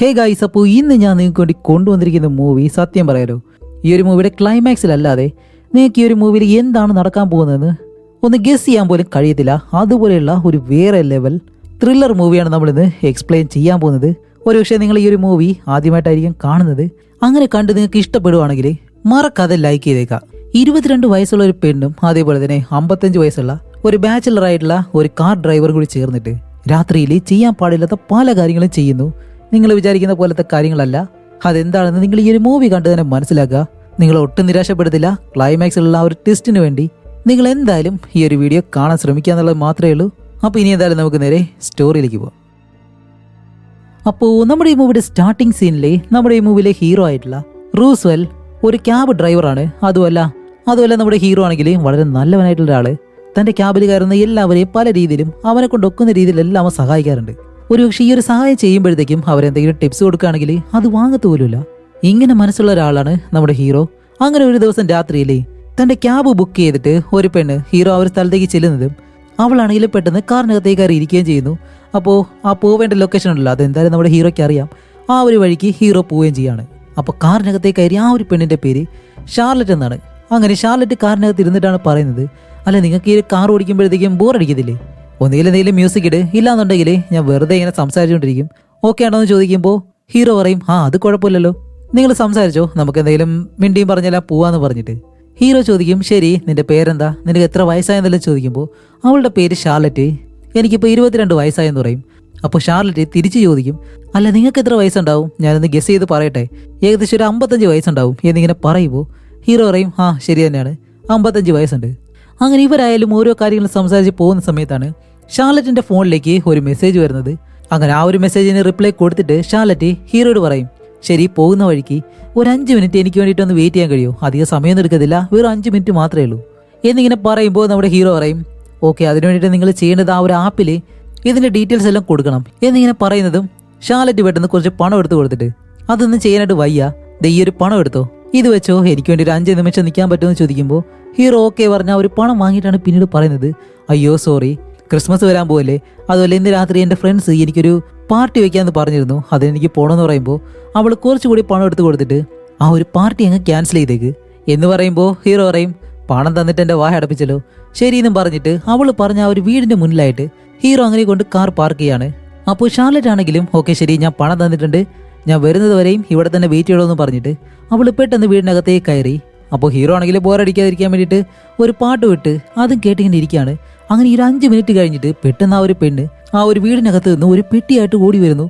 Hey guys അപ്പോൾ ഇന്ന് ഞാൻ നിങ്ങൾക്ക് വേണ്ടി കൊണ്ടുവന്നിരിക്കുന്ന മൂവി സത്യം പറയാലോ ഈ ഒരു മൂവിയുടെ ക്ലൈമാക്സിലല്ലാതെ നിങ്ങൾക്ക് ഈ ഒരു മൂവിയിൽ എന്താണ് നടക്കാൻ പോകുന്നതെന്ന് ഒന്ന് ഗസ് ചെയ്യാൻ പോലും കഴിയത്തില്ല. അതുപോലെയുള്ള ഒരു വേറെ ലെവൽ ത്രില്ലർ മൂവിയാണ് നമ്മളിന്ന് എക്സ്പ്ലെയിൻ ചെയ്യാൻ പോകുന്നത്. ഒരുപക്ഷെ നിങ്ങൾ ഈ ഒരു മൂവി ആദ്യമായിട്ടായിരിക്കും കാണുന്നത്. അങ്ങനെ കണ്ട് നിങ്ങൾക്ക് ഇഷ്ടപ്പെടുവാണെങ്കിൽ മറക്കാതെ ലൈക്ക് ചെയ്തേക്കാം. ഇരുപത്തിരണ്ട് വയസ്സുള്ള ഒരു പെണ്ണും അതേപോലെ തന്നെ അമ്പത്തഞ്ച് വയസ്സുള്ള ഒരു ബാച്ചിലറായിട്ടുള്ള ഒരു കാർ ഡ്രൈവർ കൂടി ചേർന്നിട്ട് രാത്രിയിൽ ചെയ്യാൻ പാടില്ലാത്ത പല കാര്യങ്ങളും ചെയ്യുന്നു. നിങ്ങൾ വിചാരിക്കുന്ന പോലത്തെ കാര്യങ്ങളല്ല. അതെന്താണെന്ന് നിങ്ങൾ ഈ ഒരു മൂവി കണ്ടു തന്നെ മനസ്സിലാക്കുക. നിങ്ങൾ ഒട്ടും നിരാശപ്പെടുത്തില്ല. ക്ലൈമാക്സിലുള്ള ആ ഒരു ടെസ്റ്റിന് വേണ്ടി നിങ്ങൾ എന്തായാലും ഈ ഒരു വീഡിയോ കാണാൻ ശ്രമിക്കുക എന്നുള്ളത് മാത്രമേ ഉള്ളൂ. അപ്പോൾ ഇനി എന്തായാലും നമുക്ക് നേരെ സ്റ്റോറിയിലേക്ക് പോകാം അപ്പോൾ നമ്മുടെ ഈ മൂവിയുടെ സ്റ്റാർട്ടിംഗ് സീനിലെ നമ്മുടെ ഈ മൂവിയിലെ ഹീറോ ആയിട്ടുള്ള റൂസ്വെൽ ഒരു ക്യാബ് ഡ്രൈവറാണ് അതുമല്ല അതുമല്ല നമ്മുടെ ഹീറോ ആണെങ്കിൽ വളരെ നല്ലവനായിട്ടുള്ള ഒരാൾ തന്റെ ക്യാബിൽ കയറുന്ന എല്ലാവരെയും പല രീതിയിലും അവനെ കൊണ്ട് ഒക്കുന്ന രീതിയിലെല്ലാം അവൻ സഹായിക്കാറുണ്ട്. ഒരുപക്ഷെ ഈ ഒരു സഹായം ചെയ്യുമ്പോഴത്തേക്കും അവരെന്തെങ്കിലും ടിപ്സ് കൊടുക്കുകയാണെങ്കിൽ അത് വാങ്ങത്തുപോലുമില്ല ഇങ്ങനെ മനസ്സുള്ള ഒരാളാണ് നമ്മുടെ ഹീറോ. അങ്ങനെ ഒരു ദിവസം രാത്രിയിലേ തന്റെ ക്യാബ് ബുക്ക് ചെയ്തിട്ട് ഒരു പെണ്ണ് ഹീറോ ആ ഒരു സ്ഥലത്തേക്ക് ചെല്ലുന്നതും അവളാണെങ്കിൽ പെട്ടെന്ന് കാറിനകത്തേക്ക് കയറി ഇരിക്കുകയും ചെയ്യുന്നു. അപ്പോൾ ആ പോവേണ്ട ലൊക്കേഷൻ ഉണ്ടല്ലോ അതെന്തായാലും നമ്മുടെ ഹീറോയ്ക്ക് അറിയാം. ആ ഒരു വഴിക്ക് ഹീറോ പോവുകയും ചെയ്യാണ്. അപ്പോൾ കാറിനകത്തേക്ക് കയറി ആ ഒരു പെണ്ണിന്റെ പേര് ഷാർലറ്റ് എന്നാണ്. അങ്ങനെ ഷാർലറ്റ് കാറിനകത്ത് ഇരുന്നിട്ടാണ് പറയുന്നത്. അല്ല നിങ്ങൾക്ക് ഈ കാർ ഓടിക്കുമ്പോഴത്തേക്കും ബോർ അടിക്കത്തില്ലേ? ഒന്നുകിൽ എന്തെങ്കിലും മ്യൂസിക് ഇട്. ഇല്ലാന്നുണ്ടെങ്കിൽ ഞാൻ വെറുതെ ഇങ്ങനെ സംസാരിച്ചുകൊണ്ടിരിക്കും. ഓക്കെ ആണോ എന്ന് ചോദിക്കുമ്പോൾ ഹീറോ പറയും ആ അത് കുഴപ്പമില്ലല്ലോ. നിങ്ങൾ സംസാരിച്ചോ നമുക്ക് എന്തെങ്കിലും മിണ്ടിയും പറഞ്ഞല്ല പോവാന്ന് പറഞ്ഞിട്ട്. ഹീറോ ചോദിക്കും ശരി നിന്റെ പേരെന്താ? നിനക്ക് എത്ര വയസ്സായെന്നെല്ലാം ചോദിക്കുമ്പോൾ അവളുടെ പേര് ഷാർലറ്റ്. എനിക്കിപ്പോൾ ഇരുപത്തിരണ്ട് വയസ്സായെന്ന് പറയും. അപ്പോൾ ഷാർലറ്റ് തിരിച്ചു ചോദിക്കും അല്ല നിങ്ങൾക്ക് എത്ര വയസ്സുണ്ടാവും? ഞാനൊന്ന് ഗസ് ചെയ്ത് പറയട്ടെ. ഏകദേശം ഒരു അമ്പത്തഞ്ച് വയസ്സുണ്ടാവും. എന്നിങ്ങനെ പറയുമ്പോൾ ഹീറോ പറയും ആ ശരി തന്നെയാണ്. അമ്പത്തഞ്ച് വയസ്സുണ്ട്. അങ്ങനെ ഇവരായാലും ഓരോ കാര്യങ്ങളും സംസാരിച്ച് പോകുന്ന സമയത്താണ് ഷാർലറ്റിന്റെ ഫോണിലേക്ക് ഒരു മെസ്സേജ് വരുന്നത്. അങ്ങനെ ആ ഒരു മെസ്സേജിന് റിപ്ലൈ കൊടുത്തിട്ട് ഷാർലറ്റ് ഹീറോയോട് പറയും ശരി പോകുന്ന വഴിക്ക് ഒരു അഞ്ച് മിനിറ്റ് എനിക്ക് വേണ്ടിയിട്ട് ഒന്ന് വെയിറ്റ് ചെയ്യാൻ കഴിയുമോ അധികം സമയമൊന്നും എടുക്കത്തില്ല വെറും അഞ്ച് മിനിറ്റ് മാത്രമേ ഉള്ളൂ. എന്നിങ്ങനെ പറയുമ്പോൾ നമ്മുടെ ഹീറോ പറയും ഓക്കെ അതിനു വേണ്ടിയിട്ട് നിങ്ങൾ ചെയ്യേണ്ടത് ആ ഒരു ആപ്പിൽ ഇതിന്റെ ഡീറ്റെയിൽസ് എല്ലാം കൊടുക്കണം. എന്നിങ്ങനെ പറയുന്നതും ഷാലറ്റ് പെട്ടെന്ന് കുറച്ച് പണം എടുത്ത് കൊടുത്തിട്ട് അതൊന്നും ചെയ്യാനായിട്ട് വയ്യ ദേ ഈ ഒരു പണം എടുത്തോ. ഇത് വെച്ചോ എനിക്ക് വേണ്ടി ഒരു അഞ്ച് നിമിഷം നിൽക്കാൻ പറ്റുമെന്ന് ചോദിക്കുമ്പോൾ ഹീറോ ഓക്കെ പറഞ്ഞ ഒരു പണം വാങ്ങിയിട്ടാണ് പിന്നീട് പറയുന്നത്. അയ്യോ സോറി ക്രിസ്മസ് വരാൻ പോകല്ലേ അതുപോലെ ഇന്ന് രാത്രി എന്റെ ഫ്രണ്ട്സ് എനിക്കൊരു പാർട്ടി വെക്കാമെന്ന് പറഞ്ഞിരുന്നു. അതിനെനിക്ക് പോകണമെന്ന് പറയുമ്പോൾ അവൾ കുറച്ചുകൂടി പണം എടുത്ത് കൊടുത്തിട്ട് ആ ഒരു പാർട്ടി അങ്ങ് ക്യാൻസൽ ചെയ്തേക്ക്. എന്ന് പറയുമ്പോൾ ഹീറോ പറയും പണം തന്നിട്ട് എന്റെ വായ അടപ്പിച്ചല്ലോ. ശരിയെന്നും പറഞ്ഞിട്ട് അവൾ പറഞ്ഞ ആ ഒരു വീടിന്റെ മുന്നിലായിട്ട് ഹീറോ അങ്ങനെ കൊണ്ട് കാർ പാർക്ക് ചെയ്യാണ്. അപ്പോൾ ഷാർലറ്റ് ആണെങ്കിലും ഓക്കെ ശരി ഞാൻ പണം തന്നിട്ടുണ്ട്. ഞാൻ വരുന്നത് വരെയും ഇവിടെ തന്നെ വെയിറ്റ് ചെയ്യണമെന്ന് പറഞ്ഞിട്ട് അവൾ പെട്ടെന്ന് വീടിനകത്തേക്ക് കയറി അപ്പോൾ ഹീറോ ആണെങ്കിൽ ബോറടിക്കാതിരിക്കാൻ വേണ്ടിയിട്ട് ഒരു പാട്ട് വിട്ട് അതും കേട്ടിങ്ങനെ ഇരിക്കുകയാണ്. അങ്ങനെ ഒരു അഞ്ച് മിനിറ്റ് കഴിഞ്ഞിട്ട് പെട്ടെന്ന് ആ ഒരു പെണ്ണ് ആ ഒരു വീടിനകത്ത് നിന്ന് ഒരു പെട്ടിയായിട്ട് ഓടി വരുന്നു.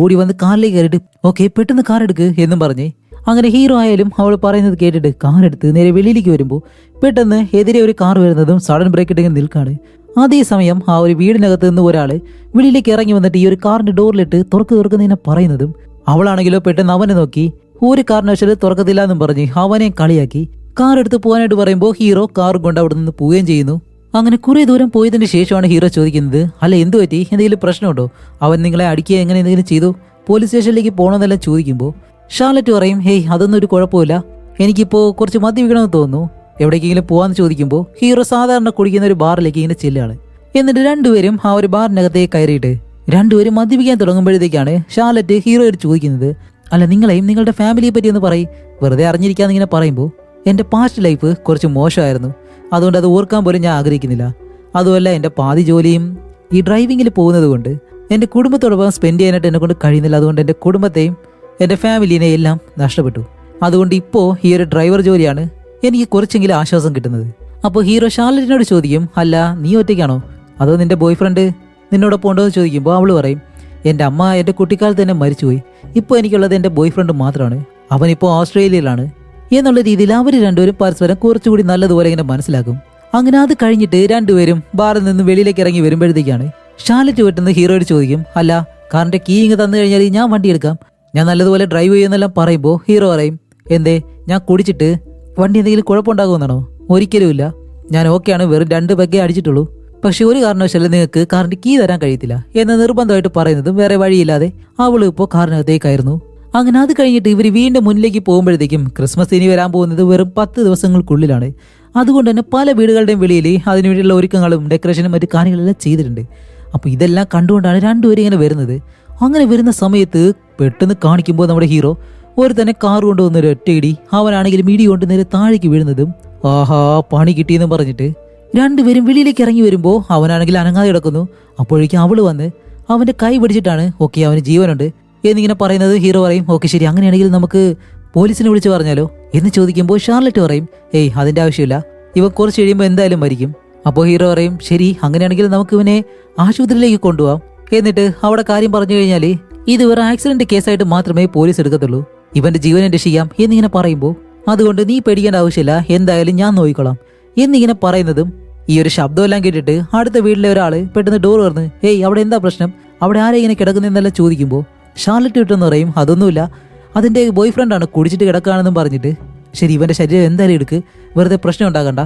ഓടി വന്ന് കാറിലേക്ക് കയറിയിട്ട് ഓക്കെ പെട്ടെന്ന് കാർ എടുക്ക് എന്നും പറഞ്ഞേ. അങ്ങനെ ഹീറോ ആയാലും അവൾ പറയുന്നത് കേട്ടിട്ട് കാർ എടുത്ത് നേരെ വെളിയിലേക്ക് വരുമ്പോൾ പെട്ടെന്ന് എതിരെ ഒരു കാർ വരുന്നതും സഡൻ ബ്രേക്ക് ഇട്ടിങ്ങനെ നിൽക്കാണ് അതേസമയം ആ ഒരു വീടിനകത്ത് നിന്ന് ഒരാൾ വെളിയിലേക്ക് ഇറങ്ങി വന്നിട്ട് ഈ ഒരു കാറിന്റെ ഡോറിലിട്ട് തുറക്ക് തുറക്കുന്നതിനെ പറയുന്നതും അവളാണെങ്കിലോ പെട്ടെന്ന് അവനെ നോക്കി ഒരു കാരണവശാലും തുറക്കത്തില്ല എന്നും പറഞ്ഞ് അവനെ കളിയാക്കി. കാർ എടുത്ത് പോകാനായിട്ട് പറയുമ്പോൾ ഹീറോ കാർ കൊണ്ട് അവിടെ നിന്ന് പോവുകയും ചെയ്യുന്നു. അങ്ങനെ കുറേ ദൂരം പോയതിന് ശേഷമാണ് ഹീറോ ചോദിക്കുന്നത് അല്ല എന്തു പറ്റി? എന്തെങ്കിലും പ്രശ്നമുണ്ടോ? അവൻ നിങ്ങളെ അടിക്കുക എങ്ങനെ എന്തെങ്കിലും ചെയ്തു? പോലീസ് സ്റ്റേഷനിലേക്ക് പോകണമെന്നെല്ലാം ചോദിക്കുമ്പോൾ ഷാർലറ്റ് പറയും ഹേയ് അതൊന്നും ഒരു കുഴപ്പമില്ല. എനിക്കിപ്പോൾ കുറച്ച് മദ്യപിക്കണമെന്ന് തോന്നുന്നു. എവിടേക്കെങ്കിലും പോകാമെന്ന് ചോദിക്കുമ്പോൾ ഹീറോ സാധാരണ കുടിക്കുന്ന ഒരു ബാറിലേക്ക് ഇങ്ങനെ ചെല്ലുകയാണ്. എന്നിട്ട് രണ്ടുപേരും ആ ഒരു ബാറിനകത്തേക്ക് കയറിയിട്ട് രണ്ടുപേരും മദ്യപിക്കാൻ തുടങ്ങുമ്പോഴത്തേക്കാണ് ഷാർലറ്റ് ഹീറോയോട് ചോദിക്കുന്നത് അല്ല നിങ്ങളെയും നിങ്ങളുടെ ഫാമിലിയെ പറ്റി ഒന്ന് പറയും. വെറുതെ അറിഞ്ഞിരിക്കാന്ന് ഇങ്ങനെ പറയുമ്പോൾ എന്റെ പാസ്റ്റ് ലൈഫ് കുറച്ച് മോശമായിരുന്നു. അതുകൊണ്ട് അത് ഓർക്കാൻ പോലും ഞാൻ ആഗ്രഹിക്കുന്നില്ല. അതുമല്ല എന്റെ പാതി ജോലിയും ഈ ഡ്രൈവിങ്ങിൽ പോകുന്നത് കൊണ്ട് എന്റെ കുടുംബത്തോടൊപ്പം സ്പെൻഡ് ചെയ്യാനായിട്ട് എന്നെ കൊണ്ട് കഴിയുന്നില്ല. അതുകൊണ്ട് എന്റെ കുടുംബത്തെയും എന്റെ ഫാമിലിനെ എല്ലാം നഷ്ടപ്പെട്ടു. അതുകൊണ്ട് ഇപ്പോൾ ഈ ഒരു ഡ്രൈവർ ജോലിയാണ് എനിക്ക് കുറച്ചെങ്കിലും ആശ്വാസം കിട്ടുന്നത്. അപ്പോൾ ഹീറോ ഷാർലറ്റിനോട് ചോദിക്കും അല്ല നീ ഒറ്റയ്ക്കാണോ? അതോ നിന്റെ ബോയ്ഫ്രണ്ട് നിന്നോടൊപ്പം ഉണ്ടോ? എന്ന് ചോദിക്കുമ്പോൾ അവൾ പറയും എന്റെ അമ്മ എന്റെ കുട്ടിക്കാലത്ത് തന്നെ മരിച്ചുപോയി. ഇപ്പോൾ എനിക്കുള്ളത് എന്റെ ബോയ് ഫ്രണ്ട് മാത്രമാണ് അവനിപ്പോൾ ഓസ്ട്രേലിയയിലാണ് എന്നുള്ള രീതിയിൽ അവർ രണ്ടുപേരും പരസ്പരം കുറച്ചുകൂടി നല്ലതുപോലെ ഇങ്ങനെ മനസ്സിലാക്കും. അങ്ങനെ അത് കഴിഞ്ഞിട്ട് രണ്ടുപേരും ബാറിൽ നിന്ന് വെളിയിലേക്ക് ഇറങ്ങി വരുമ്പോഴത്തേക്കാണ് ഷാലറ്റ് പെട്ടെന്ന് ഹീറോയോട് ചോദിക്കും അല്ല കാറിന്റെ കീ ഇങ്ങ് തന്നു കഴിഞ്ഞാൽ ഞാൻ വണ്ടി എടുക്കാം. ഞാൻ നല്ലതുപോലെ ഡ്രൈവ് ചെയ്യുന്നെല്ലാം പറയുമ്പോൾ ഹീറോ പറയും എന്തേ ഞാൻ കുടിച്ചിട്ട് വണ്ടി എന്തെങ്കിലും കുഴപ്പമുണ്ടാകുമെന്നാണോ? ഒരിക്കലുമില്ല ഞാൻ ഓക്കെയാണ് വെറും രണ്ട് പെഗ്ഗേ അടിച്ചിട്ടുള്ളൂ. പക്ഷെ ഒരു കാരണവശാലും നിങ്ങൾക്ക് കാറിന്റെ കീ തരാൻ കഴിയത്തില്ല എന്ന് നിർബന്ധമായിട്ട് പറയുന്നതും വേറെ വഴിയില്ലാതെ അവൾ ഇപ്പോൾ കാറിനകത്തേക്കായിരുന്നു. അങ്ങനെ അത് കഴിഞ്ഞിട്ട് ഇവർ വീണ്ടും മുന്നിലേക്ക് പോകുമ്പോഴത്തേക്കും ക്രിസ്മസ് ഇനി വരാൻ പോകുന്നത് വെറും പത്ത് ദിവസങ്ങൾക്കുള്ളിലാണ്. അതുകൊണ്ട് തന്നെ പല വീടുകളുടെയും വെളിയിൽ അതിനുവേണ്ടിയുള്ള ഒരുക്കങ്ങളും ഡെക്കറേഷനും മറ്റു കാര്യങ്ങളെല്ലാം ചെയ്തിട്ടുണ്ട്. അപ്പോൾ ഇതെല്ലാം കണ്ടുകൊണ്ടാണ് രണ്ടുപേരും ഇങ്ങനെ വരുന്നത്. അങ്ങനെ വരുന്ന സമയത്ത് പെട്ടെന്ന് കാണിക്കുമ്പോൾ നമ്മുടെ ഹീറോ ഒരു തന്നെ കാർ കൊണ്ടുവന്നൊരു ഒറ്റയിടി അവനാണെങ്കിലും ഇടി കൊണ്ട് നേരെ താഴേക്ക് വീഴുന്നതും ആഹാ പണി കിട്ടിയെന്നും പറഞ്ഞിട്ട് രണ്ടുപേരും വെളിയിലേക്ക് ഇറങ്ങി വരുമ്പോൾ അവനാണെങ്കിൽ അനങ്ങാതെ കിടക്കുന്നു. അപ്പോഴേക്കും അവൾ വന്ന് അവന്റെ കൈ പിടിച്ചിട്ടാണ് ഓക്കെ അവന് ജീവനുണ്ട്. എന്നിങ്ങനെ പറയുന്നത് ഹീറോ പറയും ഓക്കെ ശരി അങ്ങനെയാണെങ്കിൽ നമുക്ക് പോലീസിനെ വിളിച്ച് പറഞ്ഞാലോ? എന്ന് ചോദിക്കുമ്പോൾ ഷാർലറ്റ് പറയും ഏയ് അതിന്റെ ആവശ്യമില്ല. ഇവ കുറച്ച് കഴിയുമ്പോൾ എന്തായാലും മരിക്കും. അപ്പോൾ ഹീറോ പറയും ശരി അങ്ങനെയാണെങ്കിൽ നമുക്ക് ഇവനെ ആശുപത്രിയിലേക്ക് കൊണ്ടുപോകാം എന്നിട്ട് അവിടെ കാര്യം പറഞ്ഞു കഴിഞ്ഞാൽ ഇത് ഒരു ആക്സിഡന്റ് കേസായിട്ട് മാത്രമേ പോലീസ് എടുക്കത്തുള്ളൂ. ഇവന്റെ ജീവനെ രക്ഷിക്കാം എന്നിങ്ങനെ പറയുമ്പോൾ അതുകൊണ്ട് നീ പേടിക്കേണ്ട ആവശ്യമില്ല എന്തായാലും ഞാൻ നോക്കിക്കോളാം. എന്നിങ്ങനെ പറയുന്നതും ഈ ഒരു ശബ്ദമെല്ലാം കേട്ടിട്ട് അടുത്ത വീട്ടിലെ ഒരാൾ പെട്ടെന്ന് ഡോർ തുറന്ന് ഏയ് അവിടെ എന്താ പ്രശ്നം? അവിടെ ആരെ ഇങ്ങനെ കിടക്കുന്നതെന്നെല്ലാം ചോദിക്കുമ്പോൾ ഷാർലറ്റ് വിട്ടെന്ന് പറയും അതൊന്നുമില്ല. അതിന്റെ ബോയ് ഫ്രണ്ടാണ് കുടിച്ചിട്ട് കിടക്കുകയാണെന്നും പറഞ്ഞിട്ട്. ശരി ഇവന്റെ ശരീരം എന്തായാലും എടുക്ക്. വെറുതെ പ്രശ്നം ഉണ്ടാകണ്ട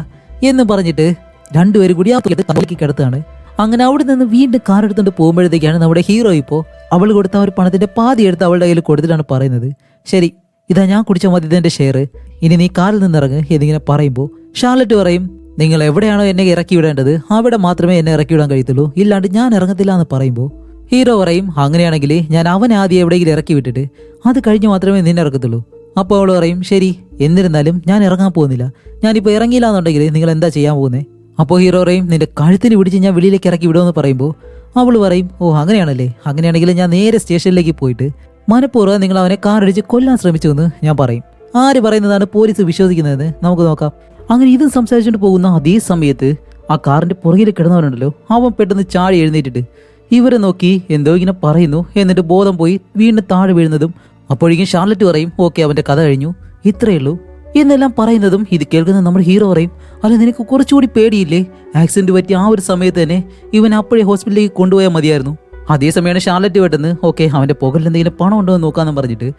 എന്ന് പറഞ്ഞിട്ട് രണ്ടുപേരും കൂടി ആ തലക്ക് കിടത്താണ് അങ്ങനെ അവിടെ നിന്ന് വീണ്ടും കാർ എടുത്തുകൊണ്ട് പോകുമ്പോഴത്തേക്കാണ് നമ്മുടെ ഹീറോ ഇപ്പോൾ അവൾ കൊടുത്ത ഒരു പണത്തിന്റെ പാതി എടുത്ത് അവളുടെ കയ്യിൽ കൊടുത്തിട്ടാണ് പറയുന്നത്. ശരി ഇതാ ഞാൻ കുടിച്ച മതി ഇതിന്റെ ഷെയർ ഇനി നീ കാറിൽ നിന്ന് ഇറങ്ങ് എന്നിങ്ങനെ പറയുമ്പോൾ ഷാർലറ്റ് പറയും നിങ്ങൾ എവിടെയാണോ എന്നെ ഇറക്കി വിടേണ്ടത് അവിടെ മാത്രമേ എന്നെ ഇറക്കി വിടാൻ കഴിയത്തുള്ളൂ. ഇല്ലാണ്ട് ഞാൻ ഇറങ്ങത്തില്ല എന്ന് പറയുമ്പോൾ ഹീറോ പറയും അങ്ങനെയാണെങ്കിൽ ഞാൻ അവനെ ആദ്യം എവിടെയെങ്കിലും ഇറക്കി വിട്ടിട്ട് അത് കഴിഞ്ഞ് മാത്രമേ നിന്നെ ഇറക്കത്തുള്ളൂ. അപ്പോൾ അവൾ പറയും ശരി എന്നിരുന്നാലും ഞാൻ ഇറങ്ങാൻ പോകുന്നില്ല. ഞാനിപ്പോൾ ഇറങ്ങിയില്ല എന്നുണ്ടെങ്കിൽ നിങ്ങൾ എന്താ ചെയ്യാൻ പോകുന്നത് അപ്പോൾ ഹീറോ പറയും നിന്റെ കഴുത്തിന് പിടിച്ച് ഞാൻ വെളിയിലേക്ക് ഇറക്കി വിടുമെന്ന് പറയുമ്പോൾ അവൾ പറയും ഓ അങ്ങനെയാണല്ലേ. അങ്ങനെയാണെങ്കിൽ ഞാൻ നേരെ സ്റ്റേഷനിലേക്ക് പോയിട്ട് മനഃപൂർവം നിങ്ങൾ അവനെ കാറടിച്ച് കൊല്ലാൻ ശ്രമിച്ചു എന്ന് ഞാൻ പറയും. ആര് പറയുന്നതാണ് പോലീസ് വിശ്വസിക്കുന്നതെന്ന് നമുക്ക് നോക്കാം. അങ്ങനെ ഇതും സംസാരിച്ചുകൊണ്ട് പോകുന്ന അതേ സമയത്ത് ആ കാറിന്റെ പുറകിൽ കിടന്നവരുണ്ടല്ലോ. അവൻ പെട്ടെന്ന് ചാടി എഴുന്നേറ്റിട്ട് ഇവരെ നോക്കി എന്തോ ഇങ്ങനെ പറയുന്നു എന്നിട്ട് ബോധം പോയി വീണ്ടും താഴെ വീഴുന്നതും അപ്പോഴേക്കും ഷാർലറ്റ് പറയും ഓക്കെ അവന്റെ കഥ കഴിഞ്ഞു. ഇത്രയേ ഉള്ളൂ. എന്നെല്ലാം പറയുന്നതും ഇത് കേൾക്കുന്ന നമ്മുടെ ഹീറോ പറയും അല്ല നിനക്ക് കുറച്ചുകൂടി പേടിയില്ലേ? ആക്സിഡന്റ് പറ്റി ആ ഒരു സമയത്ത് തന്നെ ഇവൻ അപ്പോഴേ ഹോസ്പിറ്റലിലേക്ക് കൊണ്ടുപോയാൽ മതിയായിരുന്നു. അതേസമയമാണ് ഷാർലറ്റ് പെട്ടെന്ന് ഓക്കെ അവന്റെ പുകലിൽ എന്തെങ്കിലും പണം ഉണ്ടോ എന്ന് നോക്കാന്ന് പറഞ്ഞിട്ട്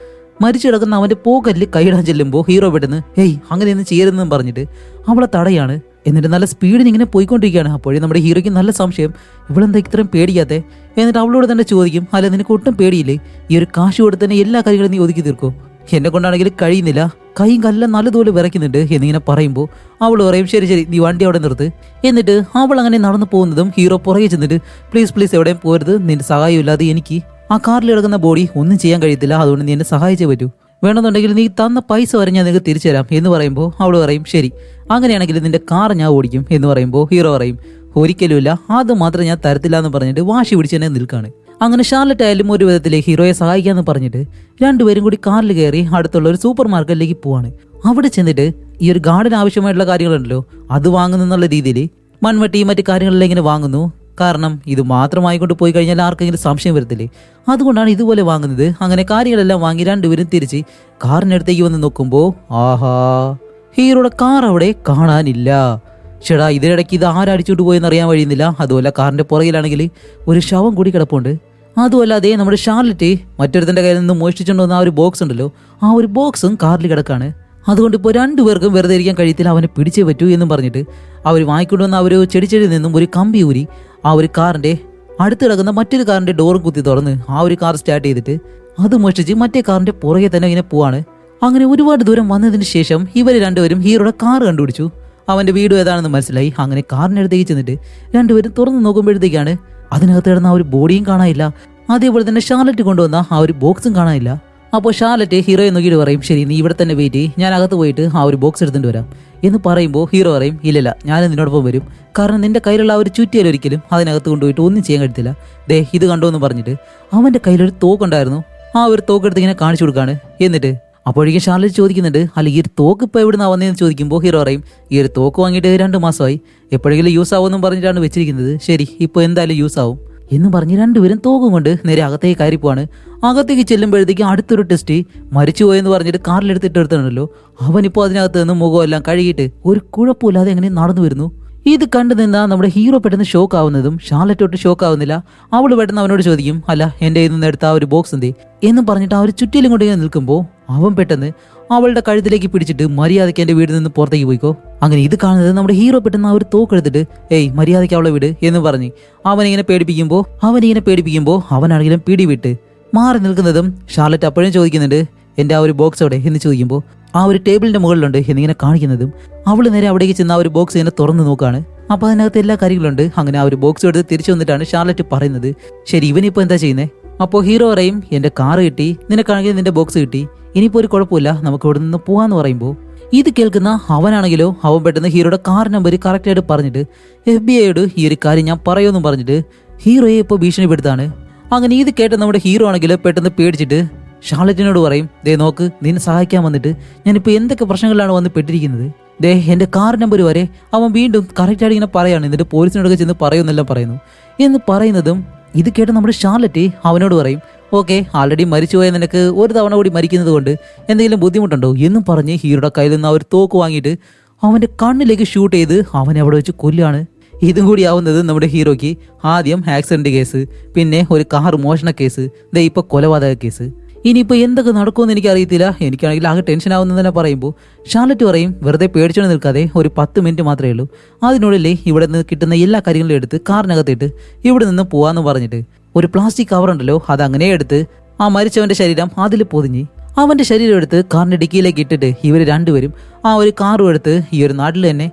മരിച്ചു കിടക്കുന്ന അവന്റെ പോകല്ല് കൈയിടാൻ ചെല്ലുമ്പോൾ ഹീറോ പെട്ടെന്ന് ഏയ് അങ്ങനെയൊന്നും ചെയ്യരുതെന്നും പറഞ്ഞിട്ട് അവളെ തടയാണ്. എന്നിട്ട് നല്ല സ്പീഡിന് ഇങ്ങനെ പോയിക്കൊണ്ടിരിക്കുകയാണ്. അപ്പോഴേ നമ്മുടെ ഹീറോയ്ക്ക് നല്ല സംശയം ഇവളെന്താ ഇത്രയും പേടിയാത്തേ എന്നിട്ട് അവളോട് തന്നെ ചോദിക്കും അല്ല നിനക്ക് ഒട്ടും പേടിയില്ലേ? ഈ ഒരു കാശ് കൊടുത്ത് തന്നെ എല്ലാ കാര്യങ്ങളും നീ ഒതുക്കി തീർക്കും? എന്നെ കൊണ്ടാണെങ്കിൽ കഴിയുന്നില്ല. കൈയും കല്ലെല്ലാം നല്ലതുപോലെ വിറയ്ക്കുന്നുണ്ട് എന്നിങ്ങനെ പറയുമ്പോൾ അവൾ പറയും ശരി ശരി നീ വണ്ടി അവിടെ നിർത്ത്. എന്നിട്ട് അവൾ അങ്ങനെ നടന്നു പോകുന്നതും ഹീറോ പുറകെ ചെന്നിട്ട് പ്ലീസ് പ്ലീസ് എവിടെയും പോരുത്. നിന്റെ സഹായമില്ലാതെ എനിക്ക് ആ കാറിൽ കിടക്കുന്ന ബോഡി ഒന്നും ചെയ്യാൻ കഴിയത്തില്ല. അതുകൊണ്ട് നീ എന്നെ സഹായിച്ചേ പറ്റൂ. വേണമെന്നുണ്ടെങ്കിൽ നീ തന്ന പൈസ വരെ ഞാൻ നിനക്ക് തിരിച്ചു തരാം എന്ന് പറയുമ്പോൾ അവൾ പറയും ശരി. അങ്ങനെയാണെങ്കിൽ നിന്റെ കാർ ഞാൻ ഓടിക്കും എന്ന് പറയുമ്പോൾ ഹീറോ പറയും ഒരിക്കലുമില്ല. അത് മാത്രം ഞാൻ തരത്തില്ല എന്ന് പറഞ്ഞിട്ട് വാശി പിടിച്ച് തന്നെ നിൽക്കാണ്. അങ്ങനെ ഷാർലറ്റ് ആയാലും ഒരു വിധത്തിൽ ഹീറോയെ സഹായിക്കാന്ന് പറഞ്ഞിട്ട് രണ്ടുപേരും കൂടി കാറിൽ കയറി അടുത്തുള്ള ഒരു സൂപ്പർ മാർക്കറ്റിലേക്ക് പോവാണ്. അവിടെ ചെന്നിട്ട് ഈ ഒരു ഗാർഡൻ ആവശ്യമായിട്ടുള്ള കാര്യങ്ങളുണ്ടല്ലോ അത് വാങ്ങുന്നുള്ള രീതിയിൽ മൺവെട്ടി മറ്റു കാര്യങ്ങളെല്ലാം ഇങ്ങനെ വാങ്ങുന്നു. കാരണം ഇത് മാത്രമായി കൊണ്ട് പോയി കഴിഞ്ഞാൽ ആർക്കെങ്കിലും സംശയം വരത്തില്ലേ? അതുകൊണ്ടാണ് ഇതുപോലെ വാങ്ങുന്നത്. അങ്ങനെ കാര്യങ്ങളെല്ലാം വാങ്ങി രണ്ടുപേരും തിരിച്ച് കാറിനടുത്തേക്ക് വന്ന് നോക്കുമ്പോൾ ആഹാ ഹീറോയുടെ കാർ അവിടെ കാണാനില്ല. ചേടാ ഇതിനിടയ്ക്ക് ഇത് ആരടിച്ചോണ്ട് പോയെന്ന് അറിയാൻ കഴിയുന്നില്ല അതുപോലെ കാറിന്റെ പുറകിലാണെങ്കിൽ ഒരു ശവം കൂടി കിടപ്പുണ്ട്. അതുമല്ലാതെ നമ്മുടെ ഷാർലറ്റ് മറ്റൊരുത്തന്റെ കയ്യിൽ നിന്ന് മോഷ്ടിച്ചുകൊണ്ട് വന്ന ആ ഒരു ബോക്സ് ഉണ്ടല്ലോ. ആ ഒരു ബോക്സും കാറിൽ കിടക്കാണ്. അതുകൊണ്ട് ഇപ്പോൾ രണ്ടുപേർക്കും വെറുതെ ഇരിക്കാൻ കഴിയത്തില്ല. അവനെ പിടിച്ചേ പറ്റൂ എന്നും പറഞ്ഞിട്ട് അവർ വാങ്ങിക്കൊണ്ടുവന്ന ആ ഒരു ചെടിച്ചെടിയിൽ നിന്നും ഒരു കമ്പി ഊരി ആ ഒരു കാറിന്റെ അടുത്ത് കിടക്കുന്ന മറ്റൊരു കാറിന്റെ ഡോറും കുത്തി തുറന്ന് ആ ഒരു കാർ സ്റ്റാർട്ട് ചെയ്തിട്ട് അത് മോഷ്ടിച്ച് മറ്റേ കാറിന്റെ പുറകെ തന്നെ ഇങ്ങനെ പോവാണ്. അങ്ങനെ ഒരുപാട് ദൂരം വന്നതിന് ശേഷം ഇവർ രണ്ടുപേരും ഹീറോയുടെ കാർ കണ്ടുപിടിച്ചു. അവന്റെ വീട് ഏതാണെന്ന് മനസ്സിലായി. അങ്ങനെ കാറിനടുത്തേക്ക് ചെന്നിട്ട് രണ്ടുപേരും തുറന്ന് നോക്കുമ്പോഴത്തേക്കാണ് അതിനകത്ത് കിടന്ന ആ ഒരു ബോഡിയും കാണാനില്ല. അതേപോലെ തന്നെ ഷാർലറ്റ് കൊണ്ടുവന്ന ആ ഒരു ബോക്സും കാണാനില്ല. അപ്പോൾ ഷാർലറ്റ് ഹീറോയെ നോക്കിയിട്ട് പറയും ശരി നീ ഇവിടെ തന്നെ വെയിറ്റ് ഞാൻ അകത്ത് പോയിട്ട് ആ ഒരു ബോക്സ് എടുത്തിട്ട് വരാം. എന്ന് പറയുമ്പോൾ ഹീറോ പറയും ഇല്ലല്ല ഞാൻ നിന്നോടൊപ്പം വരും. കാരണം നിന്റെ കയ്യിലുള്ള ആ ഒരു ചുറ്റിയാൽ ഒരിക്കലും അതിനകത്ത് കൊണ്ടുപോയിട്ട് ഒന്നും ചെയ്യാൻ കഴിയത്തില്ല. ദേ ഇത് കണ്ടോ എന്ന് പറഞ്ഞിട്ട് അവന്റെ കയ്യിലൊരു തോക്കുണ്ടായിരുന്നു ആ ഒരു തോക്കെടുത്ത് ഇങ്ങനെ കാണിച്ചു കൊടുക്കാണ്. എന്നിട്ട് അപ്പോഴേക്കും ഷാർലറ്റ് ചോദിക്കുന്നുണ്ട് അല്ല ഈ ഒരു തോക്ക് ഇപ്പോൾ എവിടെ നിന്നാണ് വന്നതെന്ന് ചോദിക്കുമ്പോൾ ഹീറോ പറയും ഈ ഒരു തോക്ക് വാങ്ങിയിട്ട് രണ്ട് മാസമായി. എപ്പോഴെങ്കിലും യൂസ് ആവുമെന്നും പറഞ്ഞിട്ടാണ് വെച്ചിരിക്കുന്നത്. ശരി ഇപ്പോൾ എന്തായാലും യൂസ് ആവും. എന്ന് പറഞ്ഞ് രണ്ടുപേരും തോക്കും കൊണ്ട് നേരെ അകത്തേക്ക് കയറി പോവാണ് അകത്തേക്ക് ചെല്ലുമ്പോഴത്തേക്ക് അടുത്തൊരു ടെസ്റ്റ്. മരിച്ചുപോയെന്ന് പറഞ്ഞിട്ട് കാറിലെടുത്തിട്ട് എടുത്തിട്ടുണ്ടല്ലോ. അവനിപ്പോൾ അതിനകത്ത് നിന്ന് മുഖമെല്ലാം കഴുകിയിട്ട് ഒരു കുഴപ്പമില്ലാതെ എങ്ങനെ നടന്നു വരുന്നു? ഇത് കണ്ടു നിന്നാ നമ്മുടെ ഹീറോ പെട്ടെന്ന് ഷോക്ക് ആവുന്നതും ഷാർലറ്റ് തൊട്ട് ഷോക്ക് ആവുന്നില്ല അവൾ പെട്ടെന്ന് അവനോട് ചോദിക്കും അല്ല എന്റെ കയ്യിൽ നിന്ന് എടുത്ത ആ ഒരു ബോക്സ് എന്തേ? എന്നും പറഞ്ഞിട്ട് ആ ഒരു ചുറ്റിലും കൊണ്ട് നിൽക്കുമ്പോൾ അവൻ പെട്ടെന്ന് അവളുടെ കഴുത്തിലേക്ക് പിടിച്ചിട്ട് മര്യാദയ്ക്ക് എന്റെ വീട്ടിൽ നിന്ന് പുറത്തേക്ക് പോയിക്കോ. അങ്ങനെ ഇത് കാണുന്നത് നമ്മുടെ ഹീറോ പെട്ടെന്ന് ആ ഒരു തോക്കെടുത്തിട്ട് ഏയ് മര്യാദയ്ക്ക് അവളെ വീട് എന്ന് പറഞ്ഞ് അവനിങ്ങനെ പേടിപ്പിക്കുമ്പോൾ അവനിങ്ങനെ പേടിപ്പിക്കുമ്പോൾ അവനാണെങ്കിലും പിടിവിട്ട് മാറി നിൽക്കുന്നതും ഷാർലറ്റ് അപ്പോഴും ചോദിക്കുന്നുണ്ട് എന്റെ ആ ഒരു ബോക്സ് അവിടെ എന്ന് ചോദിക്കുമ്പോൾ ആ ഒരു ടേബിളിന്റെ മുകളിലുണ്ട് എന്നിങ്ങനെ കാണിക്കുന്നതും അവൾ നേരെ അവിടേക്ക് ചെന്ന് ആ ഒരു ബോക്സ് ഇങ്ങനെ തുറന്ന് നോക്കാണ്. അപ്പോൾ അതിനകത്ത് എല്ലാ കാര്യങ്ങളുണ്ട്. അങ്ങനെ ആ ഒരു ബോക്സ് എടുത്ത് തിരിച്ചു വന്നിട്ടാണ് ഷാർലറ്റ് പറയുന്നത് ശരി ഇവനിപ്പോ എന്താ ചെയ്യുന്നേ? അപ്പോൾ ഹീറോ പറയും എന്റെ കാറ് കിട്ടി നിനക്കാണെങ്കിൽ നിന്റെ ബോക്സ് കിട്ടി. ഇനിയിപ്പോൾ ഒരു കുഴപ്പമില്ല നമുക്ക് ഇവിടെ നിന്ന് പോവാന്ന് പറയുമ്പോൾ ഇത് കേൾക്കുന്ന അവനാണെങ്കിലോ അവൻ പെട്ടെന്ന് ഹീറോയുടെ കാർ നമ്പർ കറക്റ്റായിട്ട് പറഞ്ഞിട്ട് എഫ് ബി ഐയോട് ഈ ഒരു കാര്യം ഞാൻ പറയുമെന്നും പറഞ്ഞിട്ട് ഹീറോയെ ഇപ്പോൾ ഭീഷണിപ്പെടുത്താണ്. അങ്ങനെ ഇത് കേട്ട നമ്മുടെ ഹീറോ ആണെങ്കിൽ പെട്ടെന്ന് പേടിച്ചിട്ട് ഷാർലറ്റിനോട് പറയും ദേ നോക്ക് നിന്നെ സഹായിക്കാൻ വന്നിട്ട് ഞാനിപ്പോൾ എന്തൊക്കെ പ്രശ്നങ്ങളിലാണ് വന്ന് പെട്ടിരിക്കുന്നത്? ദേ എന്റെ കാർ നമ്പർ വരെ അവൻ വീണ്ടും കറക്റ്റായിട്ട് ഇങ്ങനെ പറയാണ്. എന്നിട്ട് പോലീസിനോടൊക്കെ ചെന്ന് പറയുമെന്നെല്ലാം പറയുന്നു. എന്ന് പറയുന്നതും ഇത് കേട്ട് നമ്മുടെ ഷാർലറ്റ് അവനോട് പറയും ഓക്കെ ആൾറെഡി മരിച്ചുപോയ നിനക്ക് ഒരു തവണ കൂടി മരിക്കുന്നത് കൊണ്ട് എന്തെങ്കിലും ബുദ്ധിമുട്ടുണ്ടോ? എന്നും പറഞ്ഞ് ഹീറോയുടെ കയ്യിൽ നിന്ന് അവർ തോക്ക് വാങ്ങിയിട്ട് അവന്റെ കണ്ണിലേക്ക് ഷൂട്ട് ചെയ്ത് അവനെ അവിടെ വെച്ച് കൊല്ലുകയാണ്. ഇതും കൂടി ആവുന്നത് നമ്മുടെ ഹീറോയ്ക്ക് ആദ്യം ആക്സിഡന്റ് കേസ് പിന്നെ ഒരു കാർ മോഷണ കേസ് ദേ ഇപ്പോൾ കൊലപാതക കേസ് ഇനിയിപ്പോൾ എന്തൊക്കെ നടക്കുമെന്ന് എനിക്ക് അറിയത്തില്ല എനിക്കാണെങ്കിൽ ആകെ ടെൻഷൻ ആവുന്നതെന്നെ പറയുമ്പോൾ ഷാർലറ്റ് പറയും വെറുതെ പേടിച്ചോണ്ട് നിൽക്കാതെ ഒരു പത്ത് മിനിറ്റ് മാത്രമേ ഉള്ളൂ. അതിനുള്ളിൽ ഇവിടെ നിന്ന് കിട്ടുന്ന എല്ലാ കാര്യങ്ങളും എടുത്ത് കാറിനകത്തിട്ട് ഇവിടെ നിന്ന് പോവാന്ന് പറഞ്ഞിട്ട് ഒരു പ്ലാസ്റ്റിക് കവർ ഉണ്ടല്ലോ അത് അങ്ങനെ എടുത്ത് ആ മരിച്ചവന്റെ ശരീരം അതിൽ പൊതിഞ്ഞ് അവന്റെ ശരീരം എടുത്ത് കാറിന്റെ ഡിക്കിയിലേക്ക് ഇട്ടിട്ട് ഇവർ രണ്ടുപേരും ആ ഒരു കാറും എടുത്ത് ഈ ഒരു നാട്ടിൽ തന്നെ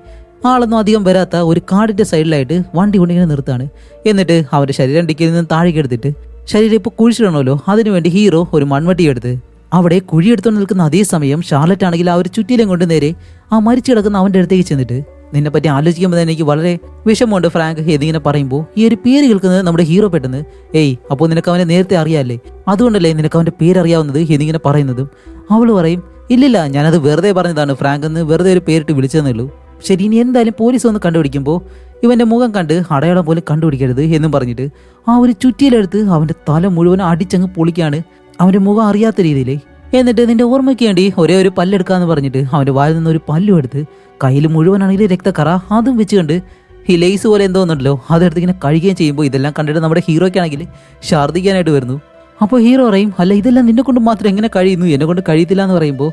ആളൊന്നും അധികം വരാത്ത ഒരു കാടിന്റെ സൈഡിലായിട്ട് വണ്ടി കൊണ്ടിങ്ങനെ നിർത്താണ് എന്നിട്ട് അവന്റെ ശരീരം ഡിക്കിയിൽ നിന്ന് താഴേക്ക് എടുത്തിട്ട് ശരീരം ഇപ്പോൾ കുഴിച്ചിടണമല്ലോ. അതിനുവേണ്ടി ഹീറോ ഒരു മൺവട്ടി എടുത്ത് അവിടെ കുഴിയെടുത്തുകൊണ്ട് നിൽക്കുന്ന അതേ സമയം ഷാർലറ്റ് ആണെങ്കിൽ ആ ഒരു ചുറ്റിലും കൊണ്ട് നേരെ ആ മരിച്ചു കിടക്കുന്ന അവന്റെ അടുത്തേക്ക് ചെന്നിട്ട് നിന്നെ പറ്റി ആലോചിക്കുമ്പോൾ തന്നെ എനിക്ക് വളരെ വിഷമമുണ്ട് ഫ്രാങ്ക് എന്നിങ്ങനെ പറയുമ്പോൾ ഈ ഒരു പേര് കേൾക്കുന്നത് നമ്മുടെ ഹീറോ പെട്ടെന്ന് ഏയ് അപ്പോൾ നിനക്ക് അവനെ നേരത്തെ അറിയാല്ലേ? അതുകൊണ്ടല്ലേ നിനക്ക് അവന്റെ പേര് അറിയാവുന്നത് എന്നിങ്ങനെ പറയുന്നതും. അവൾ പറയും ഇല്ലില്ല ഞാനത് വെറുതെ പറഞ്ഞതാണ് ഫ്രാങ്ക് എന്ന് വെറുതെ ഒരു പേരിട്ട് വിളിച്ചതെന്നുള്ളൂ ശരി ഇനി എന്തായാലും പോലീസ് ഒന്ന് കണ്ടുപിടിക്കുമ്പോൾ ഇവന്റെ മുഖം കണ്ട് അടയാളം പോലെ കണ്ടുപിടിക്കരുത് എന്നും പറഞ്ഞിട്ട് ആ ഒരു ചുറ്റിയിലെടുത്ത് അവന്റെ തല മുഴുവൻ അടിച്ചങ്ങ് പൊളിക്കാണ് അവന്റെ മുഖം അറിയാത്ത രീതിയിൽ. എന്നിട്ട് നിന്റെ ഓർമ്മയ്ക്ക് വേണ്ടി ഒരേ ഒരു പല്ലെടുക്കാന്ന് പറഞ്ഞിട്ട് അവന്റെ വായിൽ നിന്ന് ഒരു പല്ലും എടുത്ത് കയ്യിൽ മുഴുവനാണെങ്കിൽ രക്തക്കറ അതും വെച്ച് കണ്ട് ഈ ലേസ് പോലെ എന്തോ ഒന്നുണ്ടല്ലോ അതെടുത്ത് ഇങ്ങനെ കഴിക്കുകയും ചെയ്യുമ്പോൾ ഇതെല്ലാം കണ്ടിട്ട് നമ്മുടെ ഹീറോയ്ക്കാണെങ്കിൽ ഛർദ്ദിക്കാനായിട്ട് വരുന്നു. അപ്പോൾ ഹീറോ പറയും അല്ല ഇതെല്ലാം നിന്നെ കൊണ്ട് മാത്രം എങ്ങനെ കഴിയുന്നു? എന്നെ കൊണ്ട് കഴിയത്തില്ല എന്ന് പറയുമ്പോൾ